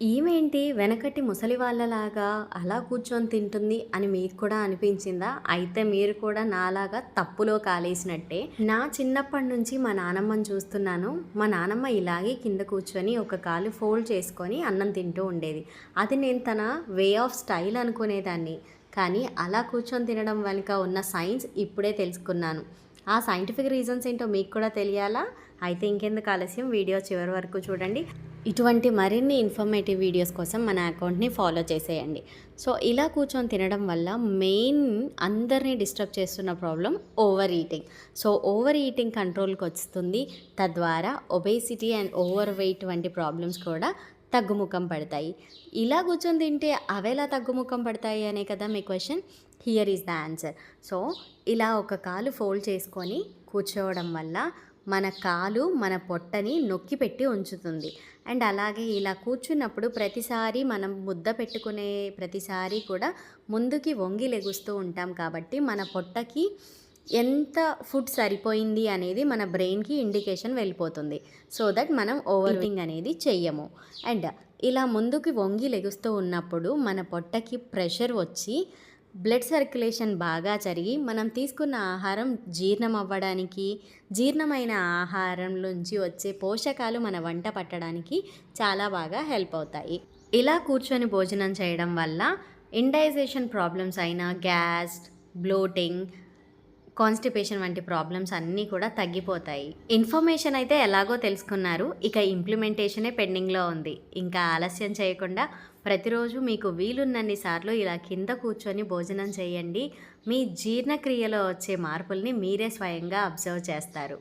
ఈమేంటి వెనకటి ముసలి వాళ్ళలాగా అలా కూర్చొని తింటుంది అని మీకు కూడా అనిపించిందా? అయితే మీరు కూడా నాలాగా తప్పులో కాలేసినట్టే. నా చిన్నప్పటి నుంచి మా నానమ్మని చూస్తున్నాను. మా నానమ్మ ఇలాగే కింద కూర్చొని ఒక కాలు ఫోల్డ్ చేసుకొని అన్నం తింటూ ఉండేది. అది నేను తన వే ఆఫ్ స్టైల్ అనుకునేదాన్ని. కానీ అలా కూర్చొని తినడం వెనుక ఉన్న సైన్స్ ఇప్పుడే తెలుసుకున్నాను. ఆ సైంటిఫిక్ రీజన్స్ ఏంటో మీకు కూడా తెలియాలా? అయితే ఇంకెందుకు ఆలస్యం? వీడియో చివరి వరకు చూడండి. ఇటువంటి మరిన్ని ఇన్ఫర్మేటివ్ వీడియోస్ కోసం మన అకౌంట్ని ఫాలో చేసేయండి. సో ఇలా కూర్చొని తినడం వల్ల మెయిన్ అందరినీ డిస్టర్బ్ చేస్తున్న problem over eating so over eating కంట్రోల్కి వస్తుంది. తద్వారా ఒబేసిటీ అండ్ ఓవర్ వెయిట్ వంటి ప్రాబ్లమ్స్ కూడా తగ్గుముఖం పడతాయి. ఇలా కూర్చొని తింటే అవేలా తగ్గుముఖం పడతాయి అనే కదా మీ question here is the answer so ఇలా ఒక కాలు ఫోల్డ్ చేసుకొని కూర్చోవడం వల్ల మన కాలు మన పొట్టని నొక్కి పెట్టి ఉంచుతుంది. అండ్ అలాగే ఇలా కూర్చున్నప్పుడు ప్రతిసారి మనం ముద్ద పెట్టుకునే ప్రతిసారి కూడా ముందుకి వంగి లెగుస్తూ ఉంటాం కాబట్టి మన పొట్టకి ఎంత ఫుడ్ సరిపోయింది అనేది మన బ్రెయిన్కి ఇండికేషన్ వెళ్ళిపోతుంది. సో దట్ మనం ఓవర్వింగ్ అనేది చెయ్యము. అండ్ ఇలా ముందుకి వంగి లెగుస్తూ ఉన్నప్పుడు మన పొట్టకి ప్రెషర్ వచ్చి బ్లడ్ సర్క్యులేషన్ బాగా జరిగి మనం తీసుకున్న ఆహారం జీర్ణం అవ్వడానికి జీర్ణమైన ఆహారం నుంచి వచ్చే పోషకాలు మన వంట పట్టడానికి చాలా బాగా హెల్ప్ అవుతాయి. ఇలా కూర్చొని భోజనం చేయడం వల్ల ఇండైజేషన్ ప్రాబ్లమ్స్ అయిన గ్యాస్ బ్లోటింగ్ కాన్స్టిపేషన్ వంటి ప్రాబ్లమ్స్ అన్నీ కూడా తగ్గిపోతాయి. ఇన్ఫర్మేషన్ అయితే ఎలాగో తెలుసుకున్నారు ఇక ఇంప్లిమెంటేషనే పెండింగ్లో ఉంది. ఇంకా ఆలస్యం చేయకుండా ప్రతిరోజు మీకు వీలున్నన్ని సార్లు ఇలా కింద కూర్చొని భోజనం చేయండి. మీ జీర్ణక్రియలో వచ్చే మార్పుల్ని మీరే స్వయంగా అబ్జర్వ్ చేస్తారు.